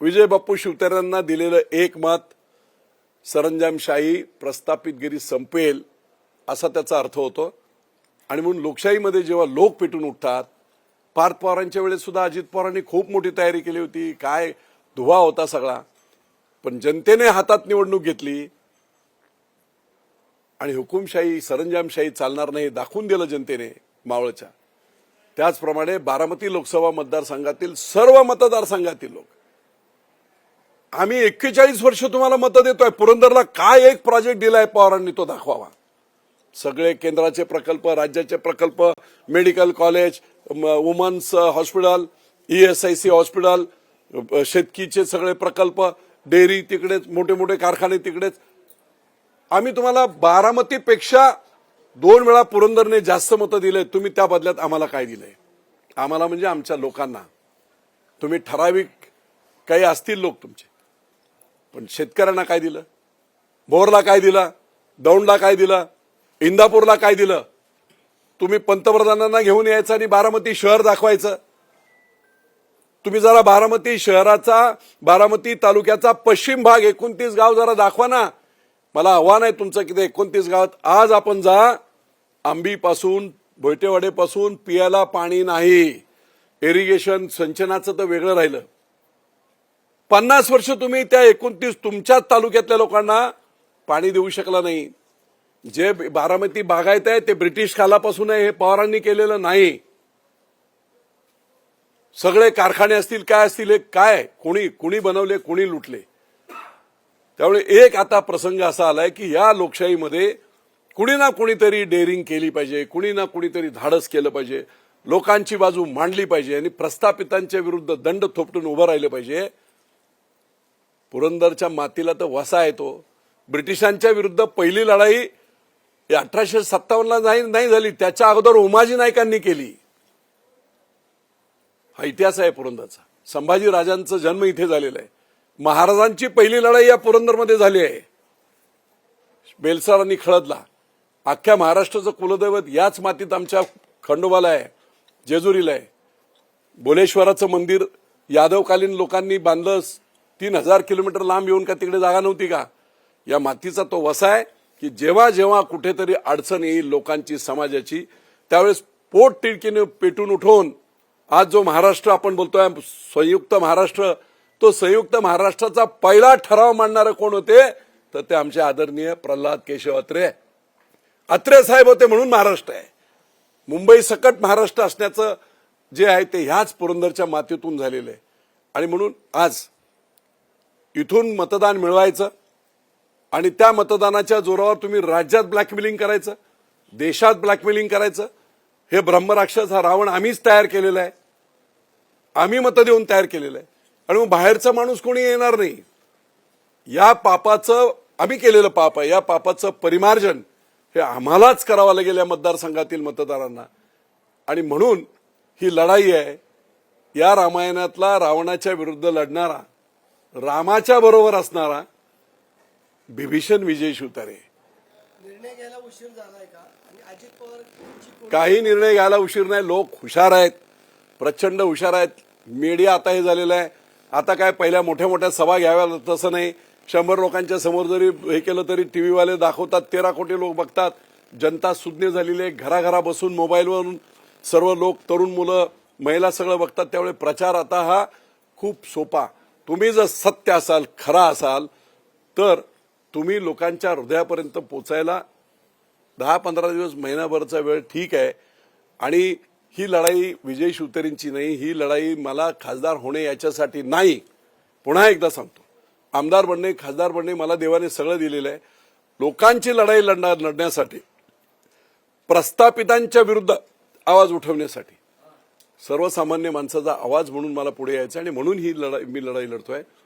विजय बाप्पू शिवतारेंना दिलेलं एक मत सरंजामशाही प्रस्थापितगिरी संपेल असा त्याचा अर्थ होतो. आणि म्हणून लोकशाहीमध्ये जेव्हा लोक पेटून उठतात पार्थ पवारांच्या वेळेस सुद्धा अजित पवारांनी खूप मोठी तयारी केली होती काय धुवा होता सगळा. पण जनतेने हातात निवडणूक घेतली आणि हुकुमशाही सरंजामशाही चालणार नाही हे दाखवून दिलं जनतेने मावळच्या. त्याचप्रमाणे बारामती लोकसभा मतदारसंघातील सर्व मतदारसंघातील लोक आम्ही एक्केचाळीस वर्ष तुम्हाला मतं देतोय. पुरंदरला काय एक प्रोजेक्ट दिलाय पवारांनी तो दाखवावा. सगळे केंद्राचे प्रकल्प राज्याचे प्रकल्प medical college women's hospital E S I C hospital शेतकीचे सगळे प्रकल्प डेअरी तिकडेच मोठे मोठे कारखाने तिकडेच. आम्ही तुम्हाला बारामतीपेक्षा दोन वेळा पुरंदरने जास्त मतं दिले तुम्ही त्या बदल्यात आम्हाला काय दिलंय? आम्हाला म्हणजे आमच्या लोकांना. तुम्ही ठराविक काही असतील लोक तुमचे. पण शेतकऱ्यांना काय दिलं? भोरला काय दिला? दौंडला काय दिलं? इंदापूरला काय दिलं? तुम्ही पंतप्रधानांना घेऊन यायचं आणि बारामती शहर दाखवायचं. तुम्ही जरा बारामती शहराचा बारामती तालुक्याचा पश्चिम भाग एकोणतीस गाव जरा दाखवा ना. मला आव्हान आहे तुमचं की ते एकोणतीस गावात आज आपण जा. आंबीपासून भोयटेवाडेपासून पियाला पाणी नाही. इरिगेशन सिंचनाचं तर वेगळं राहिलं. पन्नास वर्ष तुम्ही त्या एकोणतीस तुमच्याच तालुक्यातल्या लोकांना पाणी देऊ शकला नाही. जे बारामती बागायत आहे ते ब्रिटिश कालापासून आहे हे पवारांनी केलेलं नाही. सगळे कारखाने असतील काय असतील हे काय? कोणी कुणी बनवले कुणी लुटले? त्यामुळे एक आता प्रसंग असा आलाय की या लोकशाहीमध्ये कुणी ना कुणीतरी डेअरिंग केली पाहिजे कुणी ना कुणीतरी धाडस केलं पाहिजे लोकांची बाजू मांडली पाहिजे आणि प्रस्थापितांच्या विरुद्ध दंड थोपटून उभं राहिलं पाहिजे. पुरंदरच्या मातीला तर वसा येतो. ब्रिटिशांच्या विरुद्ध पहिली लढाई अठराशे सत्तावन्नला नाही नाही झाली. त्याच्या अगोदर उमाजी नायकांनी केली. हा इतिहास आहे पुरंदरचा. संभाजी राजांचा जन्म इथे झालेला आहे. महाराजांची पहिली लढाई या पुरंदरमध्ये झाली आहे. बेलसार आणि खळदला. अख्ख्या महाराष्ट्राचं कुलदैवत याच मातीत आमच्या खंडोबाला आहे जेजुरीला आहे. बोलेश्वराचं मंदिर यादवकालीन लोकांनी बांधलं. तीन हजार किलोमीटर लांब येऊन का तिकडे जागा नव्हती का? या मातीचा तो वसा आहे की जेव्हा जेव्हा कुठेतरी अडचण येईल लोकांची समाजाची त्यावेळेस पोट तिडकीने पेटून उठवून आज जो महाराष्ट्र आपण बोलतोय संयुक्त महाराष्ट्र तो संयुक्त महाराष्ट्राचा पहिला ठराव मांडणारे कोण होते? तर ते आमचे आदरणीय प्रल्हाद केशव अत्रे. अत्रे साहेब होते म्हणून महाराष्ट्र आहे. मुंबई सकट महाराष्ट्र असण्याचं जे आहे ते ह्याच पुरंदरच्या मातीतून झालेलं आहे. आणि म्हणून आज इथून मतदान मिळवायचं आणि त्या मतदानाच्या जोरावर तुम्ही राज्यात ब्लॅकमेलिंग करायचं देशात ब्लॅकमेलिंग करायचं. हे ब्रह्मराक्षस हा रावण आम्हीच तयार केलेला आहे. आम्ही मतं देऊन तयार केलेलं आहे. आणि मग बाहेरचा माणूस कोणी येणार नाही. या पापाचं आम्ही केलेलं पाप आहे. या पापाचं परिमार्जन हे आम्हालाच करावं लागेल या मतदारसंघातील मतदारांना. आणि म्हणून ही लढाई आहे. या रामायणातला रावणाच्या विरुद्ध लढणारा रामाच्या बरोबर असणारा बिभीषण विजय शिवतारे. निर्णय घ्यायला उशीर झालाय का? आणि अजित पवार काही निर्णय घ्यायला उशीर नाही. लोक हुशार आहेत. प्रचंड हुशार आहेत. मीडिया आता हे झालेलं आहे. आता काय पहिल्या मोठ्या मोठ्या सभा घ्याव्या तसं नाही. शंभर लोकांच्या समोर जरी हे केलं तरी टीव्हीवाले दाखवतात. तेरा कोटी लोक बघतात. जनता सुज्ञ झालेली आहे. घराघरा बसून मोबाईलवरून सर्व लोक तरुण मुलं महिला सगळं बघतात. त्यामुळे प्रचार आता हा खूप सोपा तुम्ही जर सत्य असाल खरा असाल तर तुम्ही लोकांच्या हृदयापर्यंत पोचायला दहा पंधरा दिवस महिनाभरचा वेळ ठीक आहे. आणि ही लढाई विजय शिवतरींची नाही ही लढाई मला खासदार होणे याच्यासाठी नाही. पुन्हा एकदा सांगतो. आमदार बनणे खासदार बनणे मला देवाने सगळं दिलेलं आहे. लोकांची लढाई लढणार लढण्यासाठी प्रस्थापितांच्या विरुद्ध आवाज उठवण्यासाठी सर्वसामान्य माणसाचा आवाज म्हणून मला पुढे यायचा आणि म्हणून ही लढाई मी लढाई लढतोय.